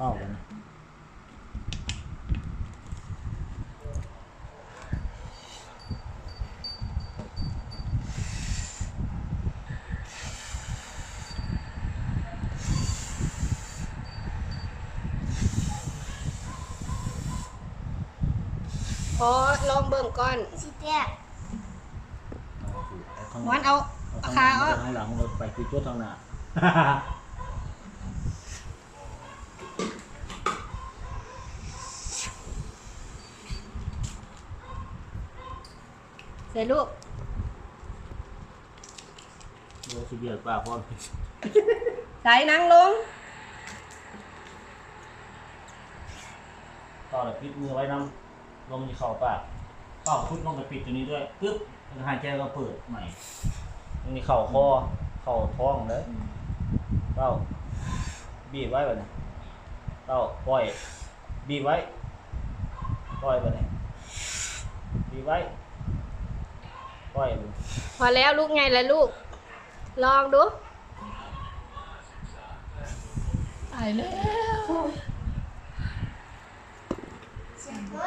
เ้ากัอลองเบิ่งก่อนสิแจ๊วันเอาขาเอาหลังไปคือตัวทางหน้า ใส่ลูกโดยสิเบียดปากพร้อมใส่นั่งลง ต่อเลยปิดมือไว้น้ำลมจะเข่าปากเป่าพุดลงไปปิดตัวนี้ด้วยปึ๊บแล้วหายใจก็เปิดใหม่ตรงนี้เข่าคอเข่าท้องเลยเป้าบีบไว้แบบนี้เป้าปล่อยบีบไว้ปล่อยแบบนี้บีบไว้ ปล่อยแบบนี้พอแล้วลูกไงล่ะลูก ลองดู ตายแล้ว